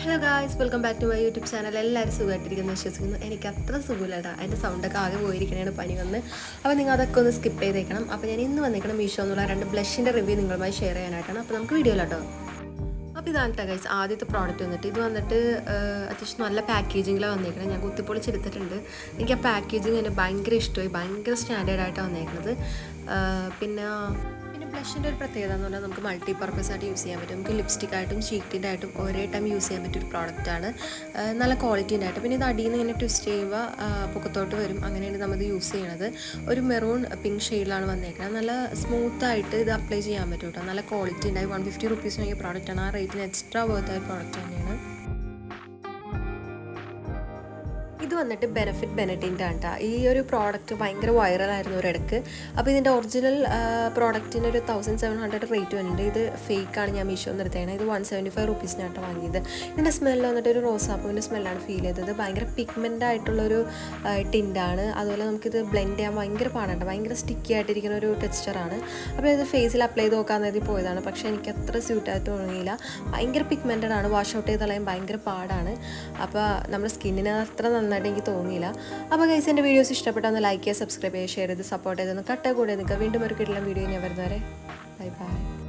Hello guys welcome back to my YouTube channel എല്ലാവരും സുഖമായിട്ടിരിക്കുന്നു വിശ്വസിക്കുന്നു. എനിക്ക് അത്ര സുഖമില്ലടാ എന്റെ സൗണ്ടൊക്കെ ആകെ പോയിരിക്കണേണ് പനി വന്ന്. അപ്പോൾ നിങ്ങൾ അതൊക്കെ ഒന്ന് സ്കിപ്പ് ചെയ്തേക്കണം. അപ്പോൾ ഞാൻ ഇന്ന് വന്നിരിക്കണം മീഷോ എന്നുള്ള രണ്ട് ബ്ലഷിന്റെ റിവ്യൂ നിങ്ങളുമായി ഷെയർ ചെയ്യാനായിട്ടാണ്. അപ്പോൾ നമുക്ക് വീഡിയോയിലോട്ടോ അപ്പോൾ ഇതാണ് ഗൈസ് ആദ്യത്തെ പ്രോഡക്റ്റ് വന്നിട്ട്. ഇത് വന്നിട്ട് അത്യാവശ്യം നല്ല പാക്കേജിങ്ങിലാണ് വന്നേക്കുന്നത് ഞാൻ കുത്തിപ്പൊളിച്ചെടുത്തിട്ടുണ്ട് എനിക്ക് ആ പാക്കേജിങ് എന്നെ ഭയങ്കര ഇഷ്ടമായി. ഭയങ്കര സ്റ്റാൻഡേർഡായിട്ടാണ് വന്നേക്കുന്നത് പിന്നെ ബ്ലഷിന്റെ ഒരു പ്രത്യേകത എന്ന് പറഞ്ഞാൽ നമുക്ക് മൾട്ടി പർപ്പസ് ആയിട്ട് യൂസ് ചെയ്യാൻ പറ്റും. നമുക്ക് ലിപ്സ്റ്റിക് ആയിട്ടും ഷീറ്റിന്റെ ആയിട്ടും ഒരേ ടൈം യൂസ് ചെയ്യാൻ പറ്റിയ ഒരു ആണ്. നല്ല ക്വാളിറ്റീന്റെ ആയിട്ട്. പിന്നെ ഇത് അടിയിൽ നിന്ന് ഇങ്ങനെ ട്വിസ്റ്റ് ചെയ്യുമ്പോൾ പുക്കത്തോട്ട് വരും. അങ്ങനെയാണ് നമ്മൾ ഇത് യൂസ് ചെയ്യണത്. ഒരു മെറൂൺ പിങ്ക് ഷെയ്ഡിലാണ് വന്നേക്കുന്നത് നല്ല സ്മൂത്ത് ആയിട്ട് ഇത് അപ്ലൈ ചെയ്യാൻ പറ്റും കേട്ടോ നല്ല ക്വാളിറ്റി ഉണ്ടായി വൺ ഫിഫ്റ്റി വാങ്ങിയ പ്രോഡക്റ്റാണ് ആ റേറ്റിന് എക്സ്ട്രാ വർത്ത് ആയ പ്രോഡക്റ്റ് തന്നെയാണ്. ഇത് വന്നിട്ട് ബെനഫിറ്റ് ബെനറ്റിന്റെ ആണ് കേട്ടോ ഈ ഒരു പ്രോഡക്റ്റ് ഭയങ്കര വൈറലായിരുന്നു ഒരിടക്ക് അപ്പോൾ ഇതിന്റെ ഒറിജിനൽ പ്രോഡക്റ്റിന് ഒരു തൗസൻഡ് സെവൻ ഹൺഡ്രഡ് റേറ്റ് വന്നിട്ടുണ്ട്. ഇത് ഫേക്കാണ് ഞാൻ മീഷോ നിർത്തേണത് ഇത് വൺ സെവന്റി ഫൈവ് റുപ്പീസിനായിട്ട് വാങ്ങിയത്. ഇതിന്റെ സ്മെല്ല് വന്നിട്ട് ഒരു റോസാപ്പൂവിന്റെ സ്മെല്ലാണ് ഫീൽ ചെയ്തത്. ഭയങ്കര പിഗ്മെന്റ് ആയിട്ടുള്ളൊരു ടിന്റാണ് അതുപോലെ നമുക്കിത് ബ്ലെൻഡ് ചെയ്യാൻ ഭയങ്കര പാടാണ് ഭയങ്കര സ്റ്റിക്കി ആയിട്ടിരിക്കുന്ന ഒരു ടെക്സ്ചറാണ് അപ്പോൾ ഇത് ഫേസിൽ അപ്ലൈ ചെയ്ത് നോക്കാൻ നേരത്തിൽ പോയതാണ്. പക്ഷേ എനിക്ക് അത്ര സ്യൂട്ടായിട്ട് തോന്നിയില്ല. ഭയങ്കര പിഗ്മെന്റഡ് ആണ്. വാഷ് ഔട്ട് ചെയ്ത് കളയാൻ ഭയങ്കര പാടാണ്. അപ്പോൾ നമ്മുടെ സ്കിന്നിന് അത്ര നന്നായിട്ട് എനിക്ക് തോന്നിയില്ല. അപ്പോൾ ഗൈസ് എന്റെ വീഡിയോസ് ഇഷ്ടപ്പെട്ടാൽ ഒന്ന് ലൈക്ക് ചെയ്യുക സബ്സ്ക്രൈബ് ചെയ്യുക ഷെയർ ചെയ്ത് സപ്പോർട്ട് ചെയ്തൊന്ന് കട്ട കൂടെ നിൽക്കുക വീണ്ടും ഒരു കിട്ടുന്ന വീഡിയോ ഞാൻ വരുന്നവരെ. Bye bye